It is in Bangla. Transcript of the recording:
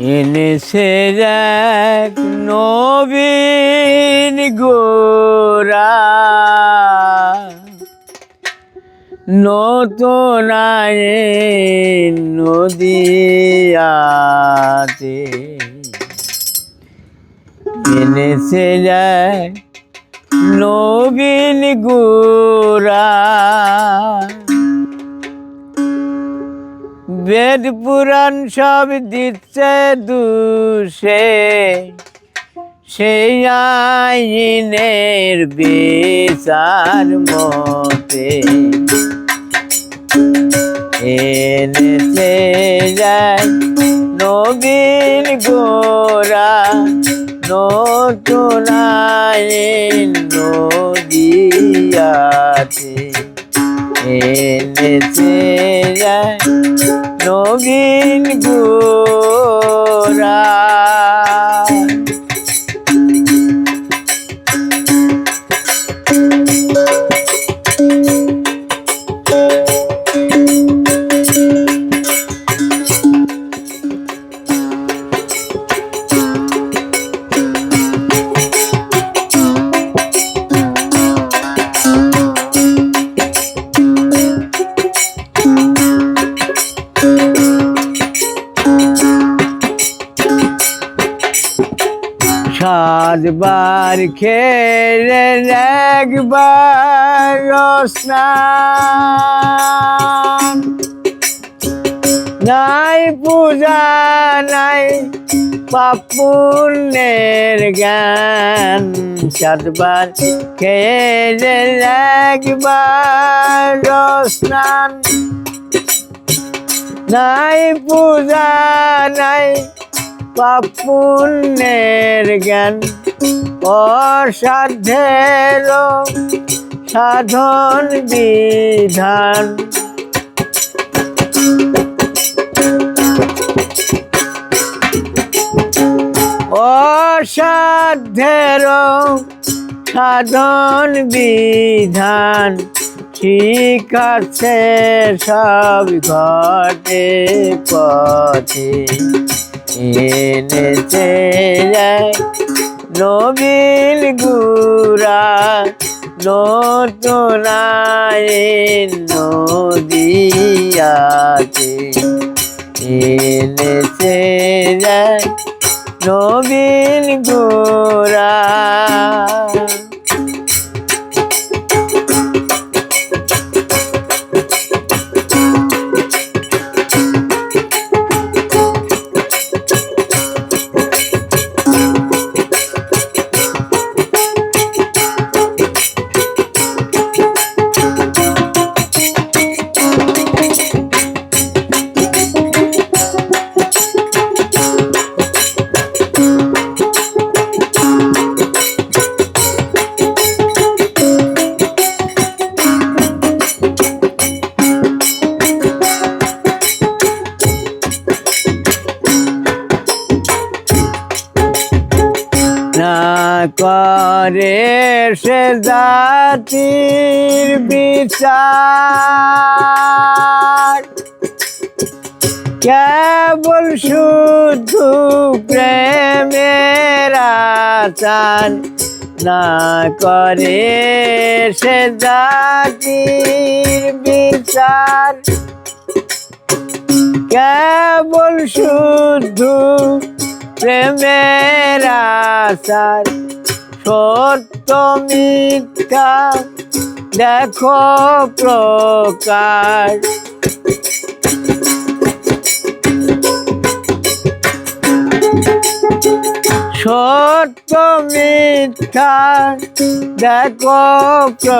এনেছে এক নবীন গোরা। নতুন নদিয়াতে এনেছে এক নবীন গোরা। বেদ পুরাণ সব দিচ্ছে দুষে। সেই আইনের বিচার মতে এনেছে যায় নবীন গোরা। নতুন আইন নদিয়াতে এনেছে যায় নবীন গোরা সাতবার খেলে একবার স্নান নাই পূজা, নাই পাপুনের জ্ঞান। সাতবার খেলে একবার স্নান নাই পূজা, নাই পাপুণ্যের জ্ঞান অসাধ্যের সাধন বিধান। অসাধ্যের সাধন বিধান ঠিক আছে সব ঘটে পথে। এনেছে নবীন গুরা নতুন আইন নদিয়াতে এনেছে নবীন গুরা না করে সে জাতির বিচার। কেবল শুধু প্রেমের আচার। না করে সে জাতির বিচার। কেবল শুধু প্রেমের আচার সত্য মিথ্যা। দেখো প্রকার সত্য মিথ্যা। দেখো প্র